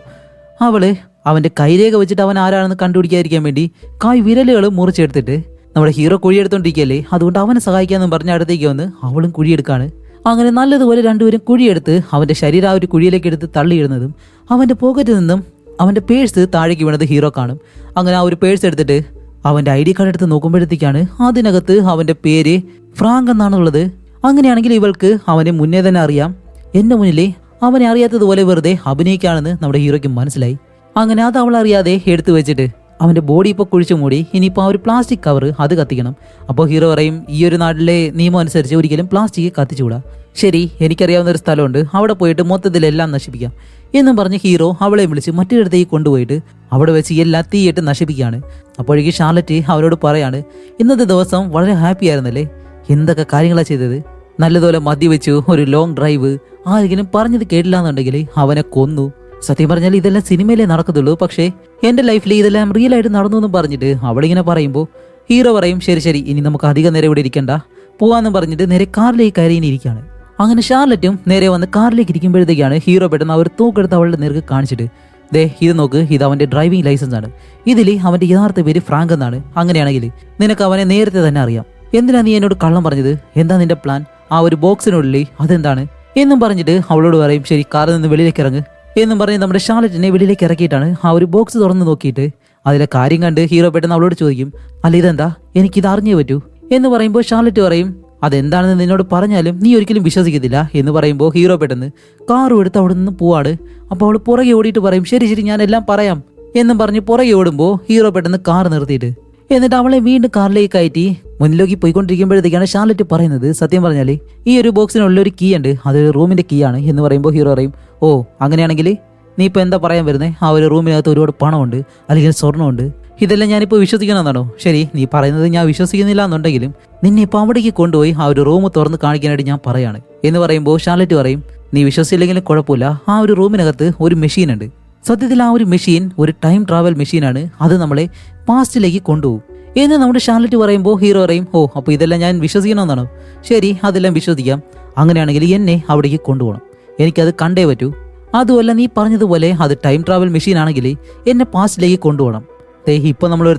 അവൾ അവന്റെ കൈരേഖ വെച്ചിട്ട് അവൻ ആരാണെന്ന് കണ്ടുപിടിക്കാതിരിക്കാൻ വേണ്ടി കായ് വിരലുകൾ മുറിച്ചെടുത്തിട്ട് നമ്മുടെ ഹീറോ കുഴിയെടുത്തോണ്ടിരിക്കുകയല്ലേ അതുകൊണ്ട് അവനെ സഹായിക്കാന്ന് പറഞ്ഞ അടുത്തേക്ക് വന്ന് അവളും കുഴിയെടുക്കാണ്. അങ്ങനെ നല്ലതുപോലെ രണ്ടുപേരും കുഴിയെടുത്ത് അവന്റെ ശരീരം ആ ഒരു കുഴിയിലേക്ക് എടുത്ത് തള്ളിയിടുന്നതും അവന്റെ പോക്കറ്റിൽ നിന്നും അവന്റെ പേഴ്സ് താഴേക്ക് വീണത് ഹീറോ കാണും. അങ്ങനെ ആ ഒരു പേഴ്സ് എടുത്തിട്ട് അവന്റെ ഐ ഡി കാർഡ് എടുത്ത് നോക്കുമ്പോഴത്തേക്കാണ് അതിനകത്ത് അവന്റെ പേര് ഫ്രാങ്ക് എന്നാണുള്ളത്. അങ്ങനെയാണെങ്കിൽ ഇവൾക്ക് അവനെ മുന്നേ തന്നെ അറിയാം. എന്റെ മുന്നിലെ അവനെ അറിയാത്തതുപോലെ വെറുതെ അഭിനയിക്കാണെന്ന് നമ്മുടെ ഹീറോയ്ക്ക് മനസ്സിലായി. അങ്ങനെ അത് അവൾ അറിയാതെ എടുത്തു വെച്ചിട്ട് അവന്റെ ബോഡി ഇപ്പോൾ കുഴിച്ചു മൂടി. ഇനിയിപ്പോൾ ആ ഒരു പ്ലാസ്റ്റിക് കവർ അത് കത്തിക്കണം. അപ്പോൾ ഹീറോ പറയും ഈ ഒരു നാട്ടിലെ നിയമം അനുസരിച്ച് ഒരിക്കലും പ്ലാസ്റ്റിക് കത്തിച്ചുകൂടാ. ശരി എനിക്കറിയാവുന്ന ഒരു സ്ഥലമുണ്ട്. അവിടെ പോയിട്ട് മൊത്തത്തിലെല്ലാം നശിപ്പിക്കാം. എന്നും പറഞ്ഞ് ഹീറോ അവളെ വിളിച്ച് മറ്റൊരിടത്തേക്ക് കൊണ്ടുപോയിട്ട് അവിടെ വെച്ച് എല്ലാം തീയിട്ട് നശിപ്പിക്കുകയാണ്. അപ്പോഴേക്ക് ഷാർലറ്റ് അവരോട് പറയാണ് ഇന്നത്തെ ദിവസം വളരെ ഹാപ്പി ആയിരുന്നല്ലേ? എന്തൊക്കെ കാര്യങ്ങളാണ് ചെയ്തത്? നല്ലതുപോലെ മദ്യവെച്ചു ഒരു ലോങ് ഡ്രൈവ്. ആരെങ്കിലും പറഞ്ഞത് കേട്ടില്ല എന്നുണ്ടെങ്കിൽ അവനെ കൊന്നു. സത്യം പറഞ്ഞാൽ ഇതെല്ലാം സിനിമയിലേ നടക്കത്തുള്ളൂ. പക്ഷേ എന്റെ ലൈഫിൽ ഇതെല്ലാം റിയൽ ആയിട്ട് നടന്നു എന്ന് പറഞ്ഞിട്ട് അവളിങ്ങനെ പറയുമ്പോൾ ഹീറോ പറയും ശരി ശരി ഇനി നമുക്ക് അധികം നേരം ഇവിടെ ഇരിക്കണ്ട. പോവാന്ന് പറഞ്ഞിട്ട് നേരെ കാറിലേക്ക് കയറി ഇനി ഇരിക്കുകയാണ്. അങ്ങനെ ഷാർലറ്റും നേരെ വന്ന് കാറിലേക്ക് ഇരിക്കുമ്പോഴത്തേക്കാണ് ഹീറോ പെട്ടെന്ന് അവർ തൂക്കെടുത്ത് അവളുടെ നേർക്ക് കാണിച്ചിട്ട് ദേ ഇത് നോക്ക് ഇത് അവന്റെ ഡ്രൈവിംഗ് ലൈസൻസ് ആണ്. ഇതിൽ അവന്റെ യഥാർത്ഥ പേര് ഫ്രാങ്ക് എന്നാണ്. അങ്ങനെയാണെങ്കിൽ നിനക്ക് അവനെ നേരത്തെ തന്നെ അറിയാം. എന്തിനാ നീ എന്നോട് കള്ളം പറഞ്ഞത്? എന്താ നിന്റെ പ്ലാൻ? ആ ഒരു ബോക്സിനുള്ളിൽ അതെന്താണ്? എന്നും പറഞ്ഞിട്ട് അവളോട് പറയും ശരി കാറിൽ നിന്ന് വെളിയിലേക്ക് ഇറങ്ങ്. എന്നും പറഞ്ഞ് നമ്മുടെ ഷാർലറ്റിനെ വെളിയിലേക്ക് ഇറക്കിയിട്ടാണ് ആ ഒരു ബോക്സ് തുറന്ന് നോക്കിയിട്ട് അതിലെ കാര്യം കണ്ട് ഹീറോ പെട്ടെന്ന് അവളോട് ചോദിക്കും അല്ല ഇതെന്താ? എനിക്കിത് അറിഞ്ഞേ പറ്റൂ. എന്ന് പറയുമ്പോൾ ഷാർലറ്റ് പറയും അതെന്താണെന്ന് നിന്നോട് പറഞ്ഞാലും നീ ഒരിക്കലും വിശ്വസിക്കത്തില്ല. എന്ന് പറയുമ്പോൾ ഹീറോ പെട്ടെന്ന് കാറും എടുത്ത് അവിടെ നിന്ന് പോവാണ്. അപ്പോൾ അവൾ പുറകെ ഓടിയിട്ട് പറയും ശരി ശരി ഞാൻ എല്ലാം പറയാം. എന്നും പറഞ്ഞ് പുറകെ ഓടുമ്പോൾ ഹീറോ പെട്ടെന്ന് കാർ നിർത്തിയിട്ട് എന്നിട്ട് അവളെ വീണ്ടും കാറിലേക്ക് കയറ്റി മുന്നിലേക്ക് പോയിക്കൊണ്ടിരിക്കുമ്പോഴത്തേക്കാണ് ഷാർലറ്റ് പറയുന്നത് സത്യം പറഞ്ഞാൽ ഈ ഒരു ബോക്സിനുള്ള ഒരു കീ ഉണ്ട് അത് റൂമിന്റെ കീ ആണ് എന്ന് പറയുമ്പോൾ ഹീറോ പറയും ഓ അങ്ങനെയാണെങ്കിൽ നീ ഇപ്പോൾ എന്താ പറയാൻ വരുന്നത് ആ ഒരു റൂമിനകത്ത് ഒരുപാട് പണമുണ്ട് അല്ലെങ്കിൽ സ്വർണമുണ്ട് ഇതെല്ലാം ഞാനിപ്പോൾ വിശ്വസിക്കണമെന്നാണോ ശരി നീ പറയുന്നത് ഞാൻ വിശ്വസിക്കുന്നില്ല എന്നുണ്ടെങ്കിലും നിന്നെ ഇപ്പോൾ അവിടേക്ക് കൊണ്ടുപോയി ആ ഒരു റൂം തുറന്ന് കാണിക്കാനായിട്ട് ഞാൻ പറയാണ് എന്ന് പറയുമ്പോൾ ഷാർലറ്റ് പറയും നീ വിശ്വസിച്ചില്ലെങ്കിലും കുഴപ്പമില്ല ആ ഒരു റൂമിനകത്ത് ഒരു മെഷീൻ ഉണ്ട് സത്യത്തിൽ ആ ഒരു മെഷീൻ ഒരു ടൈം ട്രാവൽ മെഷീനാണ് അത് നമ്മളെ പാസ്റ്റിലേക്ക് കൊണ്ടുപോകും. എന്ന് നമ്മുടെ ഷാർലറ്റ് പറയുമ്പോൾ ഹീറോ പറയും ഓ അപ്പോൾ ഇതെല്ലാം ഞാൻ വിശ്വസിക്കണമെന്നാണോ? ശരി അതെല്ലാം വിശ്വസിക്കാം. അങ്ങനെയാണെങ്കിൽ എന്നെ അവിടേക്ക് കൊണ്ടുപോകണം. എനിക്കത് കണ്ടേ പറ്റൂ. അതുമല്ല നീ പറഞ്ഞതുപോലെ അത് ടൈം ട്രാവൽ മെഷീൻ ആണെങ്കിൽ എന്നെ പാസ്റ്റിലേക്ക് കൊണ്ടുപോകണം. ദേ ഇപ്പോൾ നമ്മൾ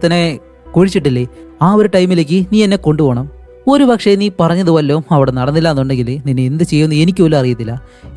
കുഴിച്ചിട്ടില്ലേ? ആ ഒരു ടൈമിലേക്ക് നീ എന്നെ കൊണ്ടുപോകണം. ഒരു പക്ഷേ നീ പറഞ്ഞതുവല്ലോ അവിടെ നടന്നില്ല എന്നുണ്ടെങ്കിൽ നിന്നെ എന്ത് ചെയ്യുമെന്ന് എനിക്ക് അറിയത്തില്ല.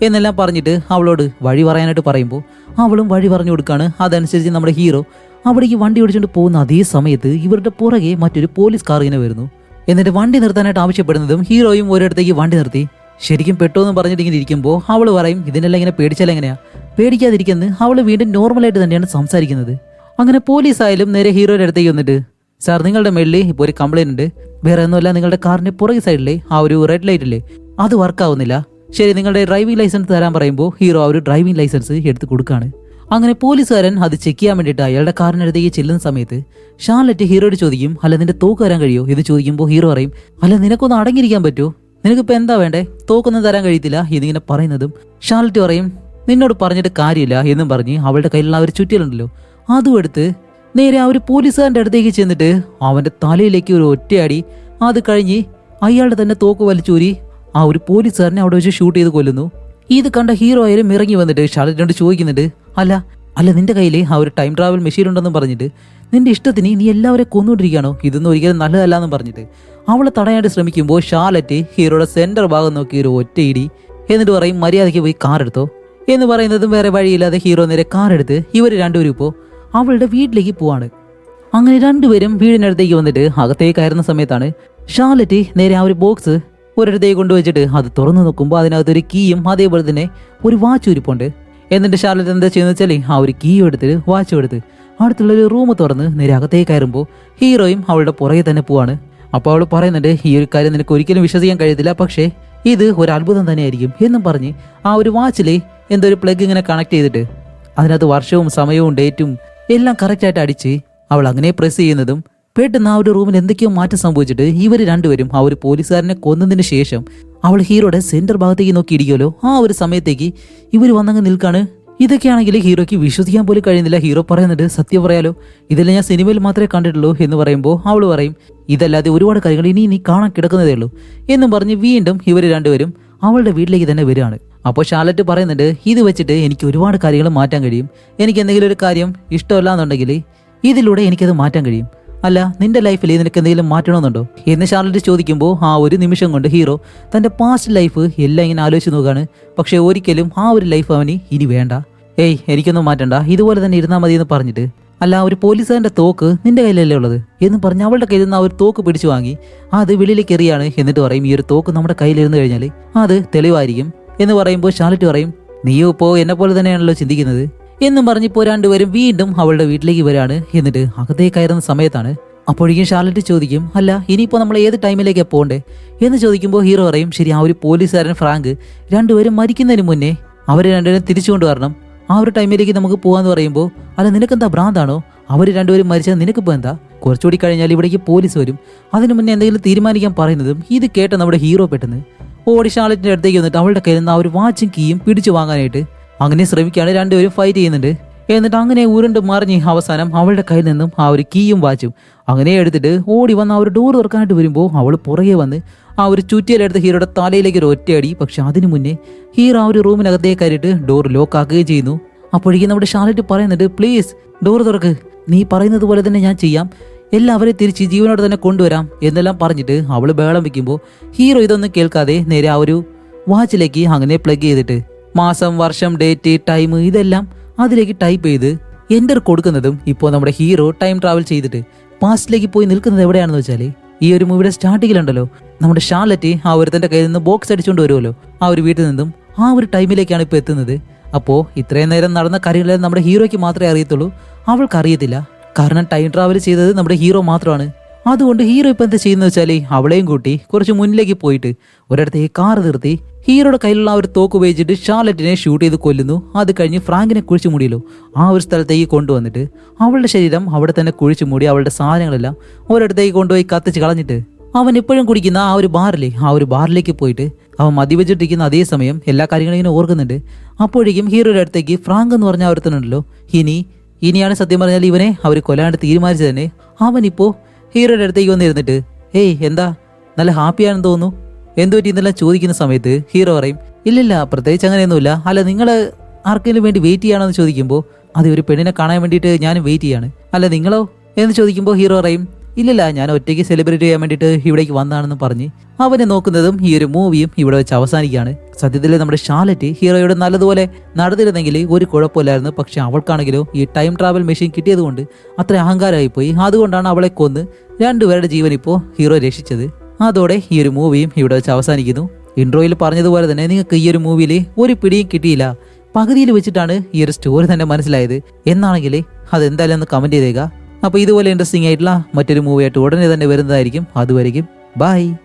എന്നെല്ലാം പറഞ്ഞിട്ട് അവളോട് വഴി പറയാനായിട്ട് പറയുമ്പോൾ അവളും വഴി പറഞ്ഞു കൊടുക്കാണ്. അതനുസരിച്ച് നമ്മുടെ ഹീറോ അവിടേക്ക് വണ്ടി ഓടിച്ചുകൊണ്ട് പോകുന്ന അതേ സമയത്ത് ഇവരുടെ പുറകെ മറ്റൊരു പോലീസ് കാർ ഇങ്ങനെ വരുന്നു. എന്നിട്ട് വണ്ടി നിർത്താനായിട്ട് ആവശ്യപ്പെടുന്നതും ഹീറോയും ഒരിടത്തേക്ക് വണ്ടി നിർത്തി. ശരിക്കും പെട്ടോ എന്ന് പറഞ്ഞിട്ട് ഇങ്ങനെ ഇരിക്കുമ്പോൾ അവൾ പറയും ഇതിനെല്ലാം ഇങ്ങനെ പേടിച്ചാൽ എങ്ങനെയാ? പേടിക്കാതിരിക്കുന്നത് അവൾ വീണ്ടും നോർമലായിട്ട് തന്നെയാണ് സംസാരിക്കുന്നത്. അങ്ങനെ പോലീസ് ആയാലും നേരെ ഹീറോയുടെ അടുത്തേക്ക് വന്നിട്ട് സാർ നിങ്ങളുടെ മേളിൽ ഇപ്പോൾ ഒരു കംപ്ലൈന്റ് ഉണ്ട്. വേറെ ഒന്നുമല്ല നിങ്ങളുടെ കാറിന്റെ പുറകെ സൈഡിലെ ആ ഒരു റെഡ് ലൈറ്റ് ഇല്ലേ? അത് വർക്ക് ആവുന്നില്ല. ശരി നിങ്ങളുടെ ഡ്രൈവിംഗ് ലൈസൻസ് തരാൻ പറയുമ്പോൾ ഹീറോ ആ ഒരു ഡ്രൈവിംഗ് ലൈസൻസ് എടുത്ത് കൊടുക്കുകയാണ് അങ്ങനെ പോലീസുകാരൻ അത് ചെക്ക് ചെയ്യാൻ വേണ്ടിയിട്ട് അയാളുടെ കാറിനടുത്തേക്ക് ചെല്ലുന്ന സമയത്ത് ഷാർലറ്റ് ഹീറോയോട് ചോദിക്കും അല്ല നിന്റെ തോക്ക് തരാൻ കഴിയോ? ഇത് ചോദിക്കുമ്പോൾ ഹീറോ പറയും അല്ല നിനക്കൊന്ന് അടങ്ങിയിരിക്കാൻ പറ്റുമോ നിനക്കിപ്പോൾ എന്താ വേണ്ടേ? തോക്കൊന്നും തരാൻ കഴിയത്തില്ല എന്നിങ്ങനെ പറയുന്നതും ഷാർലറ്റ് പറയും നിന്നോട് പറഞ്ഞിട്ട് കാര്യമില്ല എന്നും പറഞ്ഞ് അവളുടെ കയ്യിലുള്ള ആ ഒരു ചുറ്റിലുണ്ടല്ലോ. അതും എടുത്ത് നേരെ ആ ഒരു പോലീസുകാരന്റെ അടുത്തേക്ക് ചെന്നിട്ട് അവന്റെ തലയിലേക്ക് ഒരു ഒറ്റയടി. അത് കഴിഞ്ഞ് അയാളുടെ തന്നെ തോക്ക് വലിച്ചൂരി ആ ഒരു പോലീസുകാരനെ അവിടെ വെച്ച് ഷൂട്ട് ചെയ്ത് കൊല്ലുന്നു. ഇത് കണ്ട ഹീറോ ആയാലും ഇറങ്ങി വന്നിട്ട് ഷാർലറ്റിനോട് ചോദിക്കുന്നുണ്ട് അല്ല അല്ല നിന്റെ കയ്യിൽ ആ ഒരു ടൈം ട്രാവൽ മെഷീൻ ഉണ്ടെന്നും പറഞ്ഞിട്ട് നിന്റെ ഇഷ്ടത്തിന് നീ എല്ലാവരെയും കൊന്നുകൊണ്ടിരിക്കുകയാണോ ഇതൊന്നും ഒരിക്കലും നല്ലതല്ല എന്നും പറഞ്ഞിട്ട്. അവളെ തടയാണ്ട് ശ്രമിക്കുമ്പോൾ ഷാലറ്റ് ഹീറോയുടെ സെന്റർ ഭാഗം നോക്കി ഒരു ഒറ്റയിടി. എന്നിട്ട് പറയും മര്യാദയ്ക്ക് പോയി കാർ എടുത്തോ. എന്ന് പറയുന്നതും വേറെ വഴിയില്ലാതെ ഹീറോ നേരെ കാർ എടുത്ത് ഇവർ രണ്ടുപേരും ഇപ്പോൾ അവളുടെ വീട്ടിലേക്ക് പോവാണ്. അങ്ങനെ രണ്ടുപേരും വീടിനടുത്തേക്ക് വന്നിട്ട് അകത്തേക്ക് കയറുന്ന സമയത്താണ് ഷാർലറ്റ് നേരെ ആ ഒരു ബോക്സ് ഒരിടത്തേക്ക് കൊണ്ടുവച്ചിട്ട് അത് തുറന്നു നോക്കുമ്പോൾ അതിനകത്ത് ഒരു കീയും അതേപോലെ തന്നെ ഒരു വാച്ച് ഉരുപ്പുണ്ട് എന്നിട്ട് ഷാർലറ്റ് എന്താ ചെയ്യുന്നത് വെച്ചാൽ ആ ഒരു കീ എടുത്തിട്ട് വാച്ച് എടുത്ത് അടുത്തുള്ള ഒരു റൂം തുറന്ന് നേരെ അകത്തേക്ക് കയറുമ്പോൾ ഹീറോയും അവളുടെ പുറകെ തന്നെ പോവാണ്. അപ്പോൾ അവൾ പറയുന്നുണ്ട് ഈ ഒരു കാര്യം നിനക്ക് ഒരിക്കലും വിശ്വസിക്കാൻ കഴിയത്തില്ല. പക്ഷേ ഇത് ഒരു അത്ഭുതം തന്നെയായിരിക്കും എന്നും പറഞ്ഞ് ആ ഒരു വാച്ചിലെ എന്തോ ഒരു പ്ലഗ് ഇങ്ങനെ കണക്ട് ചെയ്തിട്ട് അതിനകത്ത് വർഷവും സമയവും ഡേറ്റും എല്ലാം കറക്റ്റായിട്ട് അടിച്ച് അവൾ അങ്ങനെ പ്രസ് ചെയ്യുന്നതും പെട്ടെന്ന് ആ ഒരു റൂമിൽ എന്തൊക്കെയോ മാറ്റം സംഭവിച്ചിട്ട് ഇവർ രണ്ടുപേരും ആ ഒരു പോലീസുകാരനെ കൊന്നതിന് ശേഷം അവൾ ഹീറോയുടെ സെന്റർ ഭാഗത്തേക്ക് നോക്കി ഇരിക്കുമല്ലോ ആ ഒരു സമയത്തേക്ക് ഇവർ വന്നങ്ങ് നിൽക്കാണ്. ഇതൊക്കെയാണെങ്കിൽ ഹീറോയ്ക്ക് വിശ്വസിക്കാൻ പോലും കഴിയുന്നില്ല. ഹീറോ പറയുന്നുണ്ട് സത്യം പറയാലോ. ഇതെല്ലാം ഞാൻ സിനിമയിൽ മാത്രമേ കണ്ടിട്ടുള്ളൂ എന്ന് പറയുമ്പോൾ അവൾ പറയും ഇതല്ലാതെ ഒരുപാട് കാര്യങ്ങൾ ഇനി നീ കാണാൻ കിടക്കുന്നതേ ഉള്ളൂ എന്നും പറഞ്ഞ് വീണ്ടും ഇവർ രണ്ടുപേരും അവളുടെ വീട്ടിലേക്ക് തന്നെ വരികയാണ്. അപ്പോൾ ഷാലറ്റ് പറയുന്നുണ്ട് ഇത് വെച്ചിട്ട് എനിക്ക് ഒരുപാട് കാര്യങ്ങൾ മാറ്റാൻ കഴിയും. എനിക്ക് എന്തെങ്കിലും ഒരു കാര്യം ഇഷ്ടമല്ല എന്നുണ്ടെങ്കിൽ ഇതിലൂടെ എനിക്കത് മാറ്റാൻ കഴിയും. അല്ല നിന്റെ ലൈഫിൽ നിനക്ക് എന്തെങ്കിലും മാറ്റണമെന്നുണ്ടോ? എന്ന് ഷാർലറ്റ് ചോദിക്കുമ്പോൾ ആ ഒരു നിമിഷം കൊണ്ട് ഹീറോ തന്റെ പാസ്റ്റ് ലൈഫ് എല്ലാം ഇങ്ങനെ ആലോചിച്ച് നോക്കുകയാണ്. പക്ഷേ ഒരിക്കലും ആ ഒരു ലൈഫ് അവന് ഇനി വേണ്ട. ഏയ് എനിക്കൊന്നും മാറ്റണ്ട. ഇതുപോലെ തന്നെ ഇരുന്നാൽ മതി എന്ന് പറഞ്ഞിട്ട് അല്ല ഒരു പോലീസുകാരന്റെ തോക്ക് നിന്റെ കയ്യിലല്ലേ ഉള്ളത്? എന്ന് പറഞ്ഞ് അവളുടെ കയ്യിൽ നിന്ന് ആ ഒരു തോക്ക് പിടിച്ചു വാങ്ങി അത് വെളിയിലേക്ക് എറിയാണ് എന്നിട്ട് പറയും ഈ ഒരു തോക്ക് നമ്മുടെ കയ്യിലിരുന്ന് കഴിഞ്ഞാൽ അത് തെളിവായിരിക്കും. എന്ന് പറയുമ്പോൾ ഷാർലറ്റ് പറയും നീയോ ഇപ്പോൾ എന്നെ പോലെ തന്നെയാണല്ലോ ചിന്തിക്കുന്നത്? എന്നും പറഞ്ഞ് പോരാണ്ട് രണ്ടുപേരും വീണ്ടും അവളുടെ വീട്ടിലേക്ക് വരാണ്. എന്നിട്ട് അകത്തേ കയറുന്ന സമയത്താണ്. അപ്പോഴേക്കും ഷാർലറ്റ് ചോദിക്കും അല്ല ഇനിയിപ്പോൾ നമ്മൾ ഏത് ടൈമിലേക്കാണ് പോകണ്ടേ? എന്ന് ചോദിക്കുമ്പോൾ ഹീറോ പറയും ശരി ആ ഒരു പോലീസുകാരൻ ഫ്രാങ്ക് രണ്ടുപേരും മരിക്കുന്നതിന് മുന്നേ അവരെ രണ്ടുപേരും തിരിച്ചുകൊണ്ട് വരണം. ആ ഒരു ടൈമിലേക്ക് നമുക്ക് പോകാന്ന് പറയുമ്പോൾ അല്ല നിനക്കെന്താ ഭ്രാന്താണോ? അവർ രണ്ടുപേരും മരിച്ചാൽ നിനക്കിപ്പോൾ എന്താ? കുറച്ചുകൂടി കഴിഞ്ഞാൽ ഇവിടേക്ക് പോലീസ് വരും. അതിനു മുന്നേ എന്തെങ്കിലും തീരുമാനിക്കാൻ പറയുന്നതും ഇത് കേട്ട നമ്മുടെ ഹീറോ പെട്ടെന്ന് ഓടി ഷാർലറ്റിന്റെ അടുത്തേക്ക് വന്നിട്ട് അവളുടെ കയ്യിൽ നിന്ന് ആ ഒരു വാച്ചും കീയും പിടിച്ചു വാങ്ങാനായിട്ട് അങ്ങനെ ശ്രമിക്കുകയാണ് രണ്ടുപേരും ഫൈറ്റ് ചെയ്യുന്നുണ്ട്. എന്നിട്ട് അങ്ങനെ ഉരുണ്ട് മറിഞ്ഞ് അവസാനം അവളുടെ കയ്യിൽ നിന്നും ആ ഒരു കീയും വാച്ചും അങ്ങനെ എടുത്തിട്ട് ഓടി വന്ന് ആ ഒരു ഡോർ തുറക്കാനായിട്ട് വരുമ്പോൾ അവൾ പുറകെ വന്ന് ആ ഒരു ചുറ്റിയിലെടുത്ത് ഹീറോയുടെ തലയിലേക്ക് ഒരു ഒറ്റയടി. പക്ഷെ അതിനു മുന്നേ ഹീറോ ആ ഒരു റൂമിനകത്തേക്ക് കയറിയിട്ട് ഡോർ ലോക്ക് ആക്കുകയും ചെയ്യുന്നു. അപ്പോഴേക്കും നമ്മുടെ ഷാർലറ്റ് പറയുന്നുണ്ട് പ്ലീസ് ഡോർ തുറക്ക്. നീ പറയുന്നത് പോലെ തന്നെ ഞാൻ ചെയ്യാം. എല്ലാവരെയും തിരിച്ച് ജീവനോട് തന്നെ കൊണ്ടുവരാം എന്നെല്ലാം പറഞ്ഞിട്ട് അവൾ ബഹളം വെക്കുമ്പോൾ ഹീറോ ഇതൊന്നും കേൾക്കാതെ നേരെ ആ ഒരു വാച്ചിലേക്ക് അങ്ങനെ പ്ലഗ് ചെയ്തിട്ട് മാസം വർഷം ഡേറ്റ് ടൈം ഇതെല്ലാം അതിലേക്ക് ടൈപ്പ് ചെയ്ത് എന്റർ കൊടുക്കുന്നതും ഇപ്പോൾ നമ്മുടെ ഹീറോ ടൈം ട്രാവൽ ചെയ്തിട്ട് പാസ്റ്റിലേക്ക് പോയി നിൽക്കുന്നത് എവിടെയാണെന്ന് വെച്ചാൽ ഈ ഒരു മൂവിയുടെ സ്റ്റാർട്ടിങ്ങിലുണ്ടല്ലോ നമ്മുടെ ഷാർലറ്റ് ആ ഒരുത്തന്റെ കയ്യിൽ നിന്ന് ബോക്സ് അടിച്ചുകൊണ്ട് വരുമല്ലോ ആ ഒരു വീട്ടിൽ നിന്നും ആ ഒരു ടൈമിലേക്കാണ് ഇപ്പോൾ എത്തുന്നത്. അപ്പോൾ ഇത്രയും നേരം നടന്ന കാര്യങ്ങളെല്ലാം നമ്മുടെ ഹീറോയ്ക്ക് മാത്രമേ അറിയത്തുള്ളൂ. അവൾക്ക് അറിയത്തില്ല കാരണം ടൈം ട്രാവൽ ചെയ്തത് നമ്മുടെ ഹീറോ മാത്രമാണ്. അതുകൊണ്ട് ഹീറോ ഇപ്പം എന്താ ചെയ്യുന്നത് വെച്ചാൽ അവളെയും കൂട്ടി കുറച്ച് മുന്നിലേക്ക് പോയിട്ട് ഒരിടത്ത് ഈ കാർ നിർത്തി. ഹീറോയുടെ കയ്യിലുള്ള ആ ഒരു തോക്ക് ഉപയോഗിച്ചിട്ട് ഷാർലറ്റിനെ ഷൂട്ട് ചെയ്ത് കൊല്ലുന്നു. അത് കഴിഞ്ഞ് ഫ്രാങ്കിനെ കുഴിച്ചു മൂടിയല്ലോ. ആ ഒരു സ്ഥലത്തേക്ക് കൊണ്ടുവന്നിട്ട് അവളുടെ ശരീരം അവിടെ തന്നെ കുഴിച്ചു മൂടി അവളുടെ സാധനങ്ങളെല്ലാം ഒരിടത്തേക്ക് കൊണ്ടുപോയി കത്തിച്ച് കളഞ്ഞിട്ട് അവൻ ഇപ്പോഴും കുടിക്കുന്ന ആ ഒരു ബാറിലെ ആ ഒരു ബാറിലേക്ക് പോയിട്ട് അവൻ മതിവെച്ചിട്ടിരിക്കുന്ന അതേ സമയം എല്ലാ കാര്യങ്ങളും ഇങ്ങനെ ഓർക്കുന്നുണ്ട്. അപ്പോഴേക്കും ഹീറോയുടെ അടുത്തേക്ക് ഫ്രാങ്ക് എന്ന് പറഞ്ഞ ഒരുത്തനുണ്ടല്ലോ. ഇനി ഇനിയാണ് സത്യം പറഞ്ഞാൽ ഇവനെ അവർ കൊല്ലാണ്ട് തീരുമാനിച്ചത് തന്നെ. അവനിപ്പോ ഹീറോയുടെ അടുത്തേക്ക് വന്നിരുന്നിട്ട് ഏയ് എന്താ? നല്ല ഹാപ്പിയാണെന്ന് തോന്നുന്നു. എന്തു പറ്റി എന്നെല്ലാം ചോദിക്കുന്ന സമയത്ത് ഹീറോ പറയും ഇല്ലില്ല പ്രത്യേകിച്ച് അങ്ങനെയൊന്നുമില്ല. അല്ല നിങ്ങൾ ആർക്കെങ്കിലും വേണ്ടി വെയിറ്റ് ചെയ്യാണെന്ന് ചോദിക്കുമ്പോൾ അത് ഒരു പെണ്ണിനെ കാണാൻ വേണ്ടിയിട്ട് ഞാനും വെയിറ്റ് ചെയ്യാണ്. അല്ല നിങ്ങളോ? എന്ന് ചോദിക്കുമ്പോൾ ഹീറോ പറയും ഇല്ലില്ല ഞാൻ ഒറ്റയ്ക്ക് സെലിബ്രേറ്റ് ചെയ്യാൻ വേണ്ടിയിട്ട് ഇവിടേക്ക് വന്നാണെന്ന് പറഞ്ഞ് അവനെ നോക്കുന്നതും ഈ ഒരു മൂവിയും ഇവിടെ വെച്ച് അവസാനിക്കുകയാണ്. സത്യത്തിൽ നമ്മുടെ ഷാലറ്റ് ഹീറോയോട് നല്ലതുപോലെ നടന്നിരുന്നെങ്കിൽ ഒരു കുഴപ്പമില്ലായിരുന്നു. പക്ഷെ അവൾക്കാണെങ്കിലോ ഈ ടൈം ട്രാവൽ മെഷീൻ കിട്ടിയതുകൊണ്ട് അത്ര അഹങ്കാരമായി പോയി അതുകൊണ്ടാണ് അവളെ കൊന്ന് രണ്ടുപേരുടെ ജീവൻ ഇപ്പോൾ ഹീറോ രക്ഷിച്ചത്. അതോടെ ഈ ഒരു മൂവിയും ഇവിടെ വെച്ച് അവസാനിക്കുന്നു. ഇൻട്രോയിൽ പറഞ്ഞതുപോലെ തന്നെ നിങ്ങൾക്ക് ഈ ഒരു മൂവിയിൽ ഒരു പിടിയും കിട്ടിയില്ല. പകുതിയിൽ വെച്ചിട്ടാണ് ഈ ഒരു സ്റ്റോറി തന്നെ മനസ്സിലായത്. എന്നാണെങ്കിൽ അതെന്തായാലും ഒന്ന് കമന്റ് ചെയ്തേക്കുക അപ്പോൾ ഇതുപോലെ ഇൻട്രസ്റ്റിംഗ് ആയിട്ടുള്ള മറ്റൊരു മൂവിയായിട്ട് ഉടനെ തന്നെ വരുന്നതായിരിക്കും. അതുവരെയും ബൈ